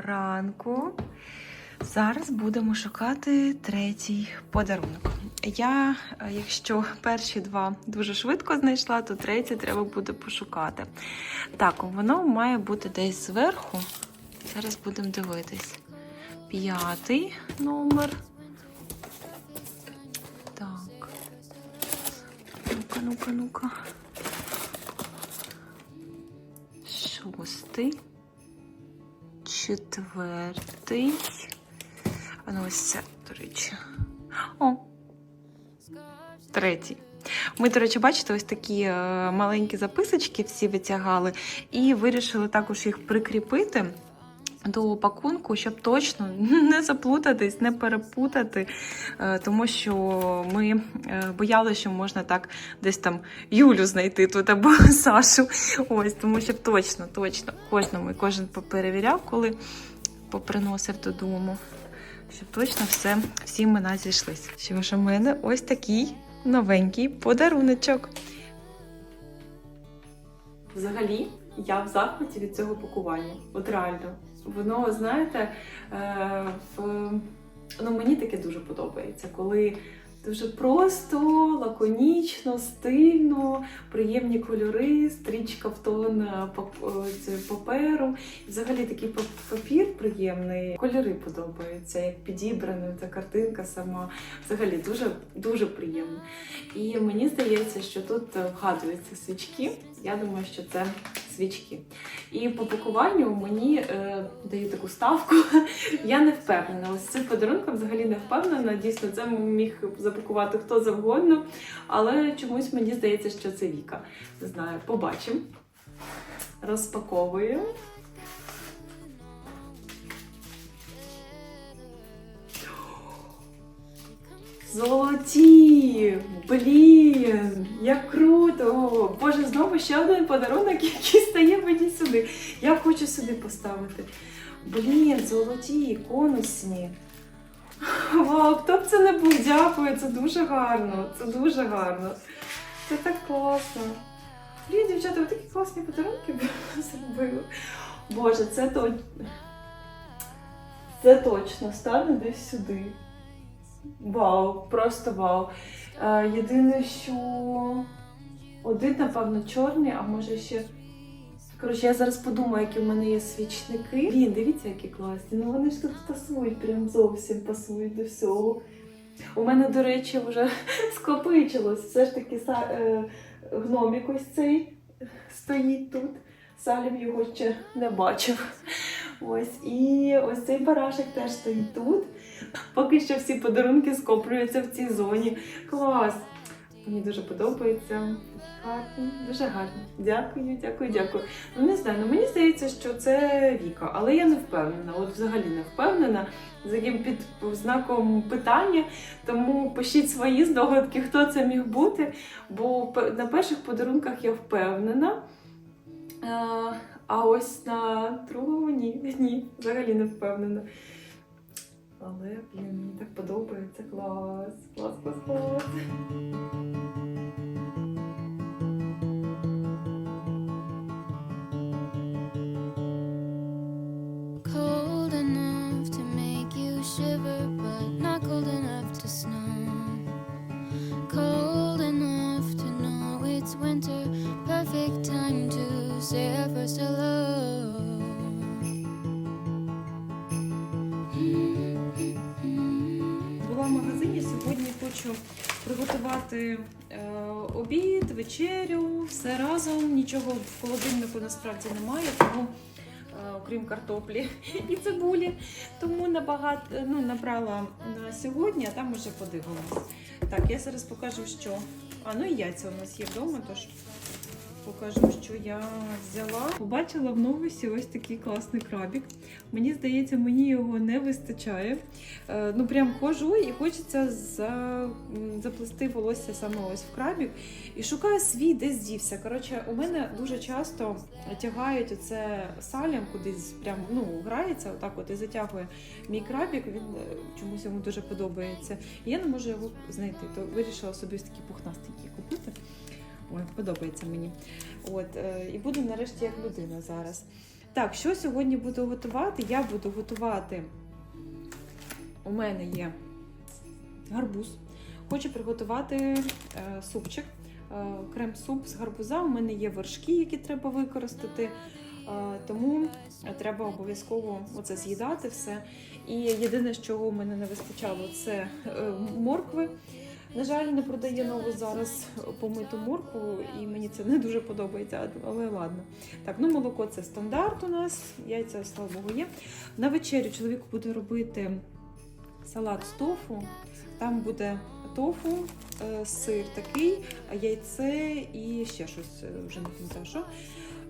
Ранку. Зараз будемо шукати третій подарунок. Я, е, якщо перші два дуже швидко знайшла, то третій треба буде пошукати. Так, воно має бути десь зверху. Зараз будемо дивитись. П'ятий номер. Так. Ну-ка, ну-ка, ну-ка. Шостий. Четвертий. А ну ось це, до речі. О! Третій. Ми, до речі, бачите, ось такі е, маленькі записочки всі витягали, і вирішили також їх прикріпити до пакунку, щоб точно не заплутатись, не перепутати, е, тому що ми е, боялися, що можна так десь там Юлю знайти тут або Сашу. Ось, тому щоб точно, точно кожному і кожен перевіряв, коли поприносив додому. Щоб точно все, всі імена зійшлись. Що ж у мене ось такий новенький подаруночок. Взагалі, я в захваті від цього пакування. От реально. Воно, знаєте, е, в... ну, мені таке дуже подобається, коли дуже просто, лаконічно, стильно, приємні кольори, стрічка в тон е, е, паперу. Взагалі такий папір приємний. Кольори подобаються, як підібрана ця картинка сама. Взагалі дуже дуже приємно. І мені здається, що тут вгадуються свічки. Я думаю, що це свічки. І по пакуванню мені е, дають таку ставку. Я не впевнена. Ось цим подарунком взагалі не впевнена. Дійсно, це міг запакувати хто завгодно. Але чомусь мені здається, що це Віка. Не знаю, побачимо. Розпаковую. Золоті! Блін! Як круто! Боже, знову ще один подарунок, який стає мені сюди. Я хочу сюди поставити. Блін, золоті, конусні. Вау, хто б це не був? Дякую, це дуже гарно. Це дуже гарно. Це так класно. Блін, дівчата, ви такі класні подарунки зробили. Боже, це точно. Це точно стане десь сюди. Вау, просто вау. Е, єдине, що один, напевно, чорний, а може ще. Коротше, я зараз подумаю, які в мене є свічники. Блін, дивіться, які класні. Ну вони ж тут пасують, прям зовсім пасують до всього. У мене, до речі, вже скопичилось. Все ж таки е, гномік ось цей стоїть тут. Салім його ще не бачив. Ось. І ось цей барашек теж стоїть тут. Поки що всі подарунки скоплюються в цій зоні. Клас! Мені дуже подобається. Гарно, дуже гарно. Дякую, дякую, дякую. Ну не знаю, ну мені здається, що це Віка, але я не впевнена. От взагалі не впевнена, з яким під знаком питання. Тому пишіть свої здогадки, хто це міг бути. Бо на перших подарунках я впевнена. Е, А ось на другому ні, ні, взагалі не впевнена. Але, блін, мені так подобається. Клас, клас, клас, клас. Хочу приготувати е, обід, вечерю, все разом. Нічого в холодильнику насправді немає, тому е, окрім картоплі і цибулі. Тому набагато ну, набрала на сьогодні, а там уже подивимось. Так, я зараз покажу, що. А, ну і яйця у нас є вдома, тож покажу, що я взяла. Побачила в новусі ось такий класний крабік. Мені здається, мені його не вистачає. Е, ну прям хожу і хочеться за, заплести волосся саме ось в крабік. І шукаю свій, десь дівся. Коротше, у мене дуже часто тягають оце салям кудись, прям ну грається, отак от і затягує мій крабік. Він е, чомусь йому дуже подобається. І я не можу його знайти. То вирішила собі ось такі пухнастенькі купити. Ой, подобається мені. От, е, і буду нарешті як людина зараз. Так, що сьогодні буду готувати? Я буду готувати. У мене є гарбуз. Хочу приготувати е, супчик, е, крем-суп з гарбуза. У мене є вершки, які треба використати. Тому треба обов'язково оце з'їдати все. І єдине, чого в мене не вистачало, це моркви. На жаль, не продає нову зараз помиту моркву, і мені це не дуже подобається, але ладно. Так, ну молоко це стандарт у нас, яйця, слава Богу, є. На вечерю чоловік буде робити салат з тофу. Там буде тофу, е, сир такий, яйце і ще щось, е, вже не пам'ятаю що.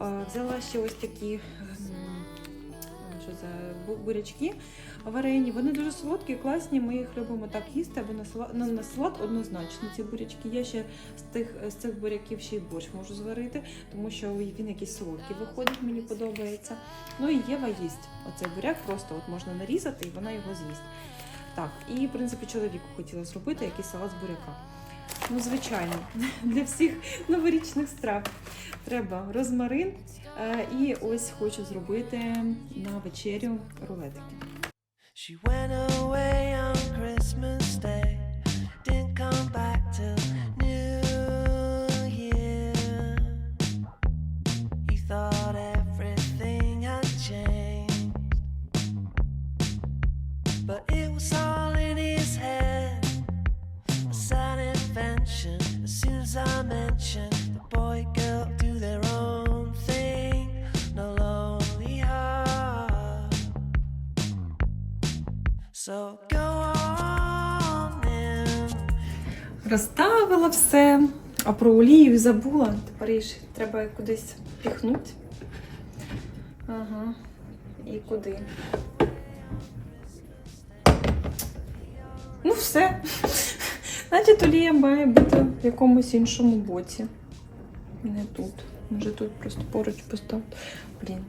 Е, Взяла ще ось такі що це, бурячки варені. Вони дуже солодкі, класні. Ми їх любимо так їсти, або на салат, ну, на салат однозначно. Ці бурячки. Я ще з тих з цих буряків ще й борщ можу зварити, тому що він якийсь солодкий виходить, мені подобається. Ну і Єва їсть. Оцей буряк просто от можна нарізати і вона його з'їсть. Так, і в принципі чоловіку хотіла зробити якийсь салат з буряка. Ну, звичайно, для всіх новорічних страв треба розмарин. Е, І ось хочу зробити на вечерю рулетики. She went away on Christmas Day, Розставила все, а про олію забула. Тепер її ж треба кудись піхнути. Ага. І куди? Ну, все. Значить, олія має бути в якомусь іншому боці. Не тут. Може тут просто поруч поставити. Блін.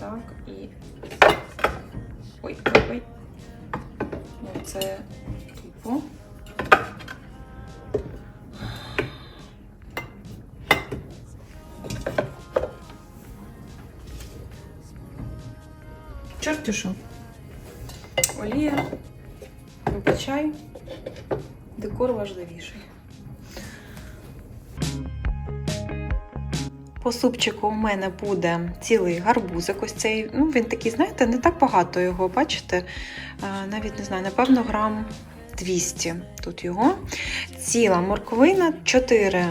Так, і Ой, ой, ой. Ну, це тупо. Чорті що. Олія, вибачай, декор важливіший. По супчику у мене буде цілий гарбузик. Ось цей, ну він такий, знаєте, не так багато його, бачите? Е, Навіть не знаю, напевно, грам 200 тут його. Ціла морковина, 4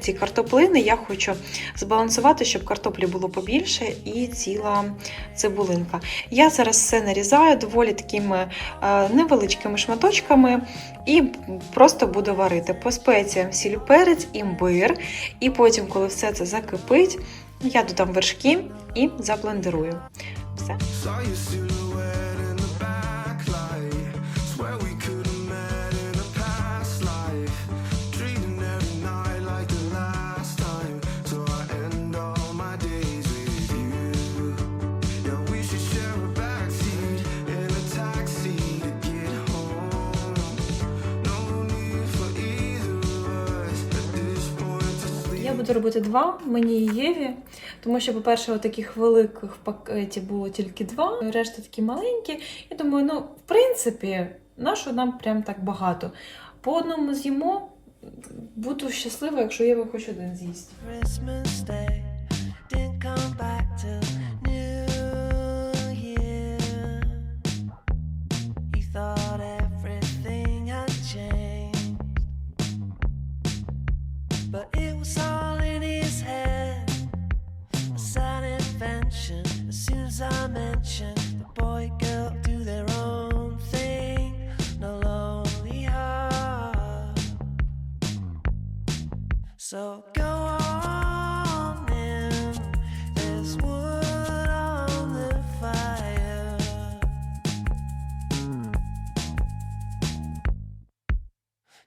ці картоплини. Я хочу збалансувати, щоб картоплі було побільше, і ціла цибулинка. Я зараз все нарізаю доволі такими е, невеличкими шматочками і просто буду варити. По спеціям сіль перець, імбир. І потім, коли все це закипить, я додам вершки і заблендерую. Все. Буду робити два, мені і Єві, тому що, по-перше, таких великих в пакеті було тільки два, решта такі маленькі. Я думаю, ну, в принципі, нащо нам прям так багато. По одному з'їмо, буду щаслива, якщо Єва хоч один з'їсть.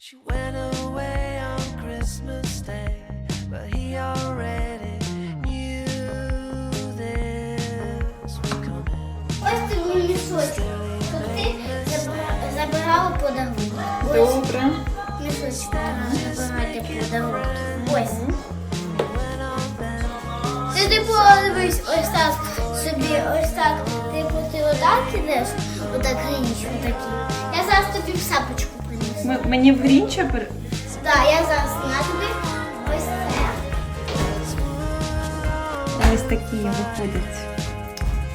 She went away on Christmas Day, but he already knew this was coming. Ось тобі мішочок. Made ти забра- забирала подарунок. Ось Добре. мішочок. ось набирати подарунки. Ось. Ти типу дивись, ось так собі, ось так, типу, ти отак ідеш, отак грінч, отакі. Я зараз тобі в сапочку принесу. М- мені в Грінча пер- Так, я зараз на тобі ось це. ось такі виходять,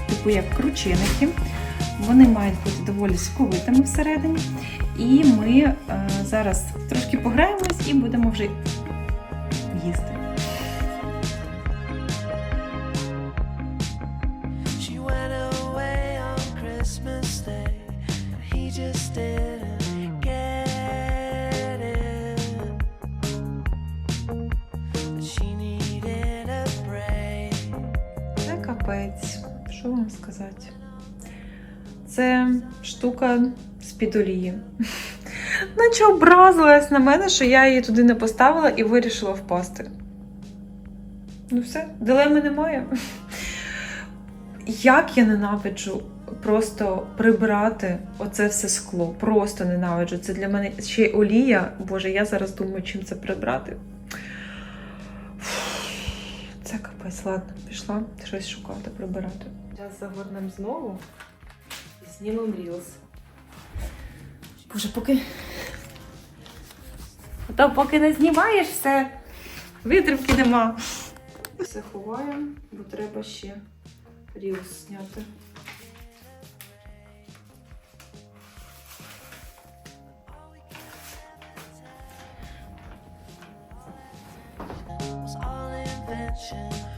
типу як кручиники. Вони мають бути доволі соковитими всередині. І ми е, зараз трошки пограємось і будемо вже їсти. Капець. Що вам сказати? Це штука з-під олії. Наче образилась на мене, що я її туди не поставила і вирішила впасти. Ну все, дилеми немає. Як я ненавиджу просто прибирати оце все скло. Просто ненавиджу. Це для мене ще й олія. Боже, я зараз думаю, чим це прибрати. Капець, ладно, пішла щось шукати, прибирати. Зараз загорнемо знову і знімемо рілс. Боже, поки. А то поки не знімаєш все, витримки нема. Все ховаємо, бо треба ще рілс зняти. invention.